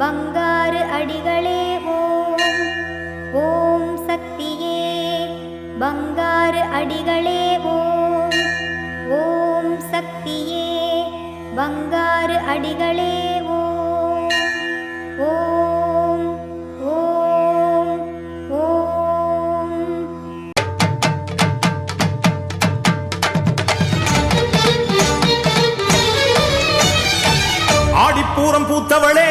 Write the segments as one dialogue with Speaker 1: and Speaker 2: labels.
Speaker 1: பங்காறு அடிகளே ஓம். ஓம் சக்தியே பங்காறு அடிகளே ஓம். ஓம் சக்தியே பங்காறு அடிகளே ஓம். ஓம் ஓம் ஓம்.
Speaker 2: ஆடிப்பூரம் பூத்தவளே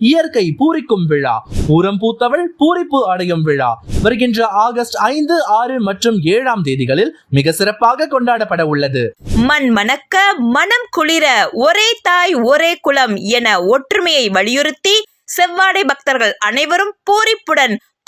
Speaker 3: இயற்கை பூரிக்கும் விழா பூரம் பூத்தவள் பூரிப்பு அடையும் விழா. வருகின்ற ஆகஸ்ட் ஐந்து ஆறு மற்றும் ஏழாம் தேதிகளில் மிக சிறப்பாக கொண்டாடப்பட உள்ளது.
Speaker 4: மண் மணக்க மனம் குளிர ஒரே தாய் ஒரே குலம் என ஒற்றுமையை வலியுறுத்தி செவ்வாடை பக்தர்கள் அனைவரும் பூரிப்புடன்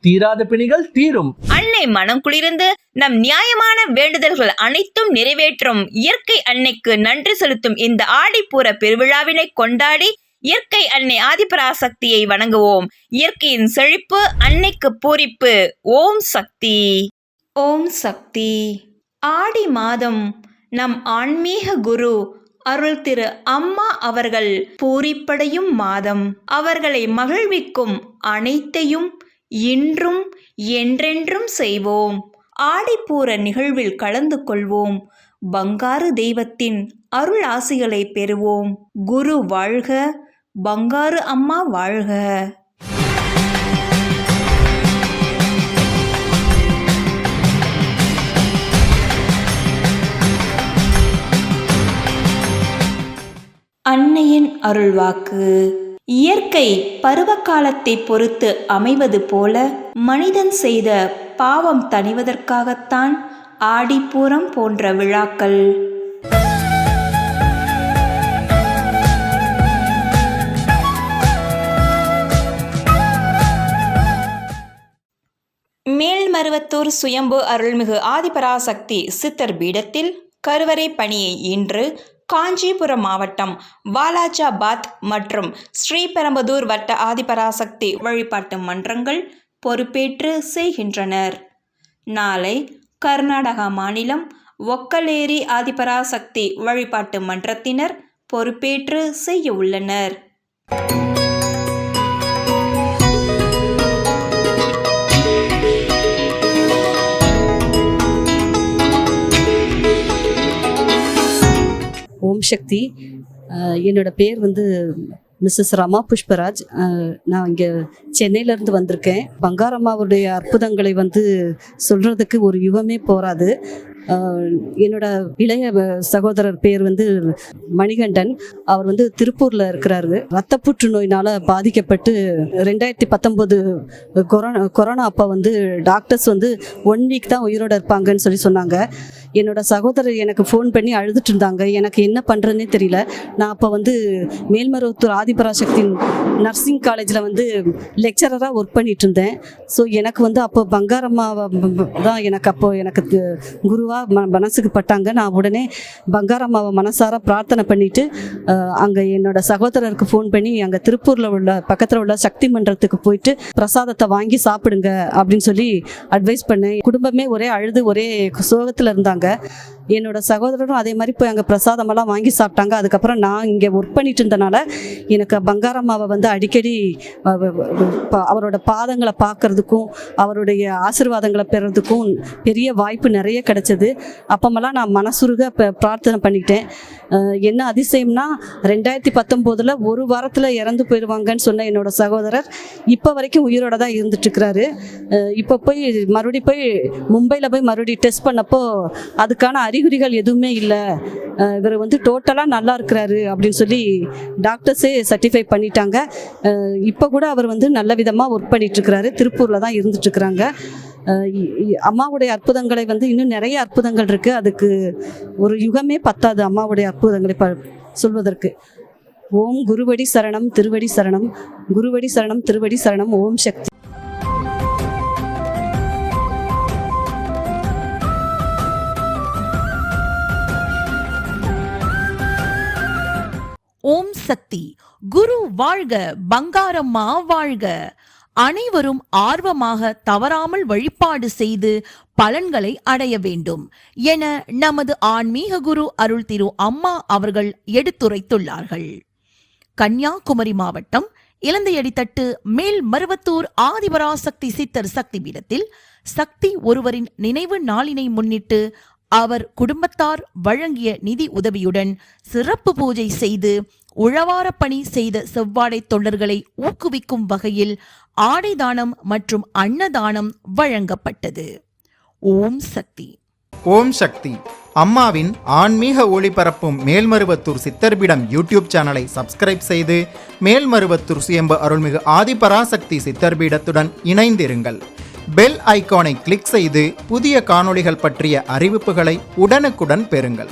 Speaker 3: தீராத பிணிகள் தீரும்.
Speaker 4: அன்னை மனம் குளிர்ந்து நம் நியாயமான வேண்டுதல்கள் அனைத்தும் நிறைவேற்றும். இயற்கை அன்னைக்கு நன்றி செலுத்தும் இந்த ஆடிப்பூர பெருவிழாவினை கொண்டாடி இயற்கை அன்னை ஆதிபராசக்தியை வணங்குவோம். இயற்கையின் செழிப்பு அன்னைக்கு பூரிப்பு. ஓம் சக்தி. ஓம் சக்தி. ஆடி மாதம் நம் ஆன்மீக குரு அருள் திரு அம்மா அவர்கள் பூரிப்படையும் மாதம். அவர்களை மகிழ்விக்கும் அனைத்தையும் இன்றும் என்றென்றும் செய்வோம். ஆடிப்பூர நிகழ்வில் கலந்து கொள்வோம். பங்காரு தெய்வத்தின் அருள் ஆசிகளை பெறுவோம். குரு வாழ்க பங்காரு அம்மா வாழ்க. அன்னையின் அருள்வாக்கு. இயற்கை பருவகாலத்தை பொறுத்து அமைவது போல மனிதன் செய்த பாவம் தணிவதற்காகத்தான் ஆடிப்பூரம் போன்ற விழாக்கள். மேல்மருவத்தூர் சுயம்பு அருள்மிகு ஆதிபராசக்தி சித்தர் பீடத்தில் கருவறை பணியை இன்று காஞ்சிபுரம் மாவட்டம் வாலாஜாபாத் மற்றும் ஸ்ரீபெரும்புதூர் வட்ட ஆதிபராசக்தி வழிபாட்டு மன்றங்கள் பொறுப்பேற்று செய்கின்றனர். நாளை கர்நாடகா மாநிலம் ஒக்கலேரி ஆதிபராசக்தி வழிபாட்டு மன்றத்தினர் பொறுப்பேற்று செய்ய உள்ளனர்.
Speaker 5: சக்தி. என்னோட பேர் வந்து மிஸ்ஸஸ் ரமா புஷ்பராஜ். நான் இங்கே சென்னையிலேருந்து வந்திருக்கேன். பங்காரம்மாவுடைய அற்புதங்களை வந்து சொல்கிறதுக்கு ஒரு யுகமே போராது என்னோட இளைய வ- சகோதரர் பேர் வந்து மணிகண்டன். அவர் வந்து திருப்பூரில் இருக்கிறாரு. ரத்த புற்றுநோயினால் பாதிக்கப்பட்டு ரெண்டாயிரத்தி பத்தொம்போது கொரோனா கொரோனா அப்போ வந்து டாக்டர்ஸ் வந்து ஒன் வீக் தான் உயிரோடு இருப்பாங்கன்னு சொல்லி சொன்னாங்க. என்னோட சகோதரர் எனக்கு ஃபோன் பண்ணி அழுதுட்டு இருந்தாங்க. எனக்கு என்ன பண்ணுறதுனே தெரியல. நான் அப்போ வந்து மேல்மருவத்தூர் ஆதிபராசக்தி நர்சிங் காலேஜில் வந்து லெக்சரராக ஒர்க் பண்ணிட்டு இருந்தேன். ஸோ எனக்கு வந்து அப்போ பங்காரம்மாவை தான் எனக்கு அப்போ எனக்கு குருவாக ம மனசுக்கு பட்டாங்க. நான் உடனே பங்காரம்மாவை மனசார பிரார்த்தனை பண்ணிட்டு அங்கே என்னோட சகோதரருக்கு ஃபோன் பண்ணி அங்கே திருப்பூரில் உள்ள பக்கத்தில் உள்ள சக்தி மன்றத்துக்கு போயிட்டு பிரசாதத்தை வாங்கி சாப்பிடுங்க அப்படின்னு சொல்லி அட்வைஸ் பண்ணேன். குடும்பமே ஒரே அழுது ஒரே சோகத்தில் இருந்தாங்க. சொல்கிறாங்க என்னோட சகோதரரும் அதே மாதிரி போய் அங்கே பிரசாதமெல்லாம் வாங்கி சாப்பிட்டாங்க. அதுக்கப்புறம் நான் இங்கே ஒர்க் பண்ணிட்டு இருந்தனால எனக்கு பங்காரம்மாவை வந்து அடிக்கடி அவரோட பாதங்களை பார்க்கறதுக்கும் அவருடைய ஆசீர்வாதங்களை பெறதுக்கும் பெரிய வாய்ப்பு நிறைய கிடைச்சது. அப்பமெல்லாம் நான் மனசுருக பிரார்த்தனை பண்ணிக்கிட்டேன். என்ன அதிசயம்னா ரெண்டாயிரத்தி பத்தொம்போதில் ஒரு வாரத்தில் இறந்து போயிடுவாங்கன்னு சொன்ன என்னோட சகோதரர் இப்போ வரைக்கும் உயிரோட தான் இருந்துட்டுருக்கிறாரு. இப்போ போய் மறுபடி போய் மும்பையில் போய் மறுபடி டெஸ்ட் பண்ணப்போ அதுக்கான அறிகுறிகள் எதுவுமே இல்லை. இவர் வந்து டோட்டலாக நல்லா இருக்கிறாரு அப்படின்னு சொல்லி டாக்டர்ஸே சர்டிஃபை பண்ணிட்டாங்க. இப்போ கூட அவர் வந்து நல்ல விதமாக ஒர்க் பண்ணிகிட்ருக்கிறாரு திருப்பூரில் தான் இருந்துட்டுருக்குறாங்க. அம்மாவுடைய அற்புதங்களை வந்து இன்னும் நிறைய அற்புதங்கள் இருக்குது அதுக்கு ஒரு யுகமே பத்தாது அம்மாவுடைய அற்புதங்களை ப சொல்வதற்கு. ஓம் குருவடி சரணம் திருவடி சரணம். குருவடி சரணம் திருவடி சரணம். ஓம் சக்தி
Speaker 6: சக்தி. குரு வாழ்க பங்காரம்மா வாழ்க. அனைவரும் ஆர்வமாக தவறாமல் வழிபாடு செய்து பலன்களை அடைய வேண்டும் என நமது ஆன்மீக குரு அருள் திரு அம்மா அவர்கள் எடுத்துரைத்துள்ளார்கள். கன்னியாகுமரி மாவட்டம் இலந்தையடித்தட்டு மேல் மருவத்தூர் ஆதிபராசக்தி சித்தர் சக்தி பீடத்தில் சக்தி ஒருவரின் நினைவு நாளினை முன்னிட்டு அவர் குடும்பத்தார் வழங்கிய நிதி உதவியுடன் சிறப்பு பூஜை செய்து உழவார பணி செய்த செவ்வாடை தொண்டர்களை ஊக்குவிக்கும் வகையில் ஆடை தானம் மற்றும் அன்னதானம் வழங்கப்பட்டது. ஓம் சக்தி.
Speaker 7: ஓம் சக்தி. அம்மாவின் ஆன்மீக ஒளிபரப்பும் மேல்மருவத்தூர் சித்தர்பிடம் யூடியூப் சேனலை சப்ஸ்கிரைப் செய்து மேல்மருவத்தூர் சுயம்பு அருள்மிகு ஆதிபராசக்தி சித்தர்பீடத்துடன் இணைந்திருங்கள். பெல் ஐகானை கிளிக் செய்து புதிய காணொளிகள் பற்றிய அறிவிப்புகளை உடனுக்குடன் பெறுங்கள்.